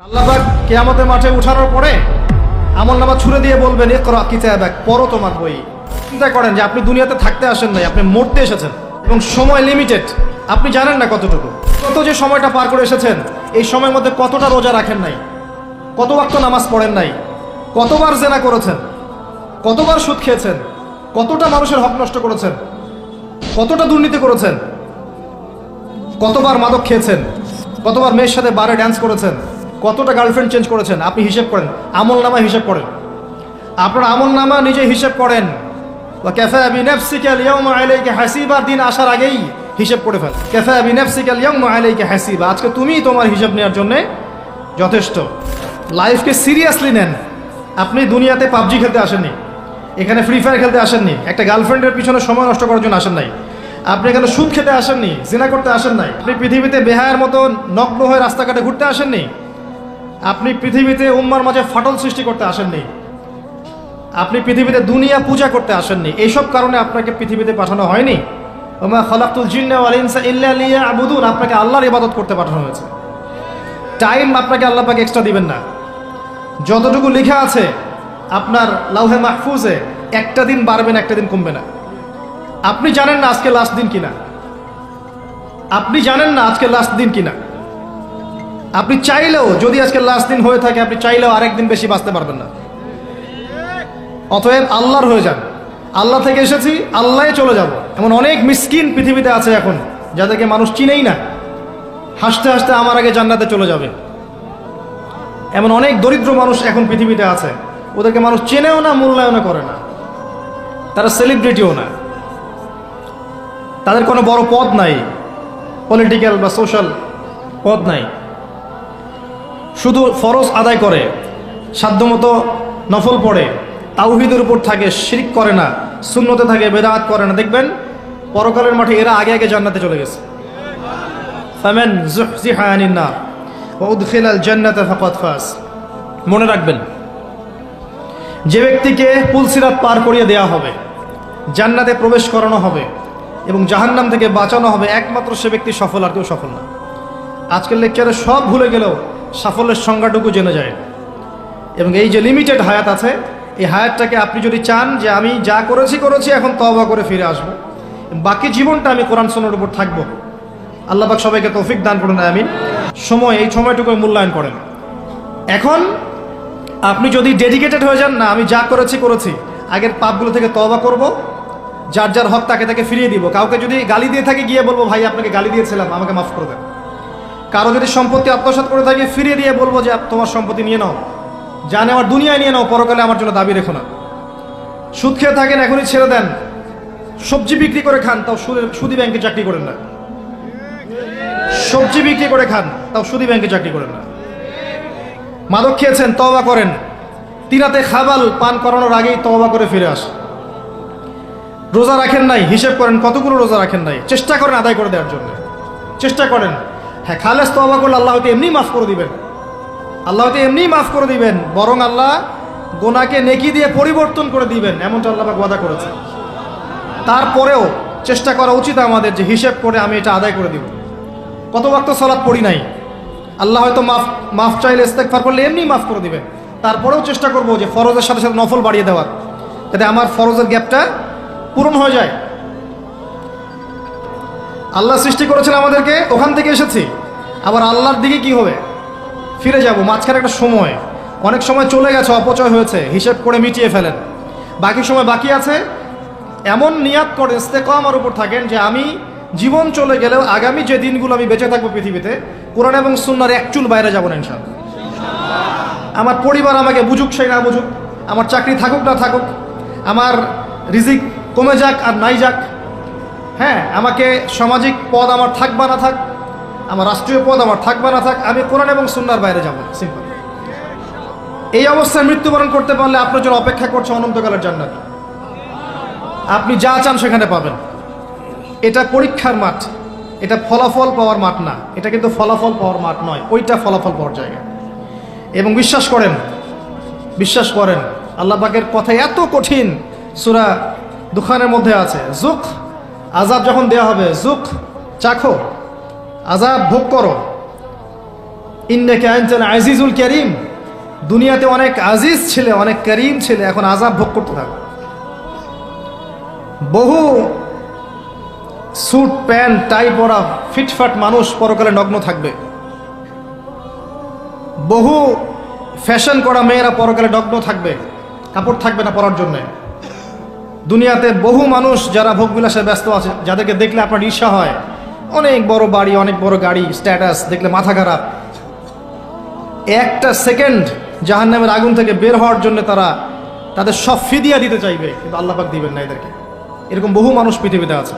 আল্লাহবাক কেয়ামতের মাঠে উঠানোর পরে আমল নামা ছুড়ে দিয়ে বলবেন এ করো কিতাবাক পড়ো তোমার বই। চিন্তা করেন যে আপনি দুনিয়াতে থাকতে আসেন নাই, আপনি মরতে এসেছেন এবং সময় লিমিটেড আপনি জানেন না কতটুকু। কত যে সময়টা পার করে এসেছেন, এই সময়ের মধ্যে কতটা রোজা রাখেন নাই? কত বাক্য নামাজ পড়েন নাই? কতবার জেনা করেছেন? কতবার সুদ খেয়েছেন? কতটা মানুষের হক নষ্ট করেছেন? কতটা দুর্নীতি করেছেন? কতবার মাদক খেয়েছেন? কতবার মেয়ের সাথে বারে ড্যান্স করেছেন? কতটা গার্লফ্রেন্ড চেঞ্জ করেছেন? আপনি হিসেব করেন। আমল নামা হিসেব করেন। আপনার আমল নামা নিজে হিসেব করেন। ক্যাফে আবি নেফসিক্যাল ইয়ম আলাইকে হাসিবা, দিন আসার আগেই হিসেব করে ফেল ক্যাফে আবি নেফসিক্যাল ইয়ম আলাইকে হাসিবা। আজকে তুমিই তোমার হিসাব নেওয়ার জন্যে যথেষ্ট। লাইফকে সিরিয়াসলি নেন। আপনি দুনিয়াতে পাবজি খেলতে আসেননি। এখানে ফ্রি ফায়ার খেলতে আসেননি। একটা গার্লফ্রেন্ডের পিছনে সময় নষ্ট করার জন্য আসেন নাই। আপনি এখানে সুদ খেতে আসেননি, জিনা করতে আসেন নাই। আপনি পৃথিবীতে বেহায়ের মতো নগ্ন হয়ে রাস্তাঘাটে ঘুরতে আসেননি। আপনি পৃথিবীতে উম্মার মাঝে ফাটল সৃষ্টি করতে আসেননি। আপনি পৃথিবীতে দুনিয়া পূজা করতে আসেননি। এইসব কারণে আপনাকে পৃথিবীতে পাঠানো হয়নি। আপনাকে আল্লাহর ইবাদত করতে পাঠানো হয়েছে। টাইম আপনাকে আল্লাহ পাকে এক্সট্রা দিবেন না। যতটুকু লেখা আছে, আপনার লাউহে মাহফুজে, একটা দিন বাড়বে না, একটা দিন কমবে না। আপনি জানেন না আজকে লাস্ট দিন কিনা। আপনি জানেন না আজকে লাস্ট দিন কিনা। আপনি চাইলেও যদি আজকে লাস্ট দিন হয়ে থাকে, আপনি চাইলেও আরেক দিন বেশি বাঁচতে পারবেন না। অতএব আল্লাহর হয়ে যান। আল্লাহ থেকে এসেছি আল্লাহ চলে যাব। এমন অনেক মিসকিন পৃথিবীতে আছে এখন, যাদেরকে মানুষ চিনেই না। হাসতে হাসতে আমার আগে জান্নাতে চলে যাবে। এমন অনেক দরিদ্র মানুষ এখন পৃথিবীতে আছে, ওদেরকে মানুষ চেনেও না, মূল্যায়নও করে না। তারা সেলিব্রিটিও না। তাদের কোনো বড় পদ নাই পলিটিক্যাল বা সোশ্যাল পদ নাই। শুধু ফরজ আদায় করে, সাধ্যমতো নফল পড়ে, তাওহিদের উপর থাকে, শিরিক করে না শূন্যতে থাকে, বেদাত করে না। দেখবেন, পরকালের মাঠে এরা আগে আগে জান্নাতে চলে গেছে। মনে রাখবেন, যে ব্যক্তিকে পুলসিরাত পার করিয়ে দেয়া হবে, জান্নাতে প্রবেশ করানো হবে, এবং জাহান্নাম থেকে বাঁচানো হবে, একমাত্র সে ব্যক্তি সফল আর কেউ সফল না। আজকের লেকচারে সব ভুলে গেলেও সাফল্যের সংজ্ঞাটুকু জেনে যায়। এবং এই যে লিমিটেড হায়াত আছে, এই হায়াতটাকে আপনি যদি চান যে আমি যা করেছি করেছি, এখন তবা করে ফিরে আসব। বাকি জীবনটা আমি কোরআন সোনার উপর থাকব। আল্লাহবাক সবাইকে তৌফিক দান করুন, আমিন। সময়, এই সময়টুকু মূল্যায়ন করেন। এখন আপনি যদি ডেডিকেটেড হয়ে যান, না, আমি যা করেছি করেছি, আগের পাপগুলো থেকে তবা করব, যার যার হক তাকে তাকে ফিরিয়ে দিব। কাউকে যদি গালি দিয়ে থাকে, গিয়ে বলব, ভাই, আপনাকে গালি দিয়েছিলাম, আমাকে মাফ করে দেন। কারও যদি সম্পত্তি আত্মসাৎ করে থাকে, ফিরিয়ে দিয়ে বলব যে তোমার সম্পত্তি নিয়ে নাও। যা নেওয়ার দুনিয়ায় নিয়ে নাও, পরকালে আমার জন্য দাবি রেখো না। সুদ খেয়ে থাকেন, এখনই ছেড়ে দেন। সবজি বিক্রি করে খান, তাও সুদে- ব্যাংকে চাকরি করেন না। সবজি বিক্রি করে খান, তাও সুদি ব্যাংকে চাকরি করেন না। মাদক খেয়েছেন, তওবা করেন। তিনাতে খাবাল পান করানোর আগেই তওবা করে ফিরে আস। রোজা রাখেন নাই, হিসেব করেন কতগুলো রোজা রাখেন নাই। চেষ্টা করেন আদায় করে দেওয়ার জন্য। চেষ্টা করেন। হ্যাঁ খালেস তওবা করলে আল্লাহ হয়তো এমনি মাফ করে দিবেন। আল্লাহ হয়তো এমনি মাফ করে দিবেন, বরং আল্লাহ গোনাকে নেকি দিয়ে পরিবর্তন করে দিবেন, এমনটা আল্লাহ পাক ওয়াদা করেছে তারপরেও চেষ্টা করা উচিত আমাদের যে হিসেব করে আমি এটা আদায় করে দিব। কত ওয়াক্ত সলাৎ পড়ি নাই। আল্লাহ হয়তো মাফ মাফ চাইলে ইস্তেকফার করলে এমনি মাফ করে দিবেন। তারপরেও চেষ্টা করব যে ফরজের সাথে সাথে নফল বাড়িয়ে দেওয়ার, যাতে আমার ফরজের গ্যাপটা পূরণ হয়ে যায়। আল্লাহ সৃষ্টি করেছেন আমাদেরকে, ওখান থেকে এসেছি। আবার আল্লাহর দিকে কি হবে? ফিরে যাব, মাঝখানে একটা সময়। অনেক সময় চলে গেছে, অপচয় হয়েছে, হিসেব করে মিটিয়ে ফেলেন। বাকি সময় বাকি আছে। এমন নিয়াত করে আমার উপর থাকেন যে আমি জীবন চলে গেলেও আগামী যে দিনগুলো আমি বেঁচে থাকব পৃথিবীতে, কোরআন এবং সুন্নার এক চুল বাইরে যাব না আমার পরিবার আমাকে বুঝুক সেই না বুঝুক। আমার চাকরি থাকুক, না থাকুক। আমার রিজিক কমে যাক আর নাই যাক। হ্যাঁ আমাকে সামাজিক পদ আমার থাক বা না থাক, আমার রাষ্ট্রীয় পদ আমার থাক বা না থাক, আমি কোরআন এবং সুন্নার বাইরে যাব সিম্পল। এই অবস্থায় মৃত্যুবরণ করতে পারলে আপনার জন্য অপেক্ষা করছে অনন্তকালের জান্নাত। আপনি যা চান সেখানে পাবেন। এটা পরীক্ষার মাঠ, এটা ফলাফল পাওয়ার মাঠ না, এটা কিন্তু ফলাফল পাওয়ার মাঠ নয়, ওইটা ফলাফল পাওয়ার জায়গা। এবং বিশ্বাস করেন বিশ্বাস করেন, আল্লাহ পাকের কথা এত কঠিন সুরা দুখানের মধ্যে আছে জুক আজাব যখন দেয়া হবে, জুক চাখো আজাব ভোগ করো। ইন্নাকে আনচাল আজিজুল করিম। দুনিয়াতে অনেক আজিজ ছেলে, অনেক করিম ছেলে, এখন আজাব ভোগ করতে থাকবে বহু স্যুট, প্যান্ট, টাই পরা ফিটফাট মানুষ পরকালে নগ্ন থাকবে। বহু ফ্যাশন করা মেয়েরা পরকালে নগ্ন থাকবে। কাপড় থাকবে না পরার জন্যে। দুনিয়াতে বহু মানুষ যারা ভোগবিলাসে ব্যস্ত আছে, যাদেরকে দেখলে আপনার ঈর্ষা হয়। অনেক বড় বাড়ি, অনেক বড় গাড়ি স্ট্যাটাস দেখলে মাথা খারাপ। একটা সেকেন্ড জাহান্নামের আগুন থেকে বের হওয়ার জন্য তারা তাদের সব ফিদিয়া দিতে চাইবে, কিন্তু আল্লাপাক দিবেন না এদেরকে। এরকম বহু মানুষ পৃথিবীতে আছে।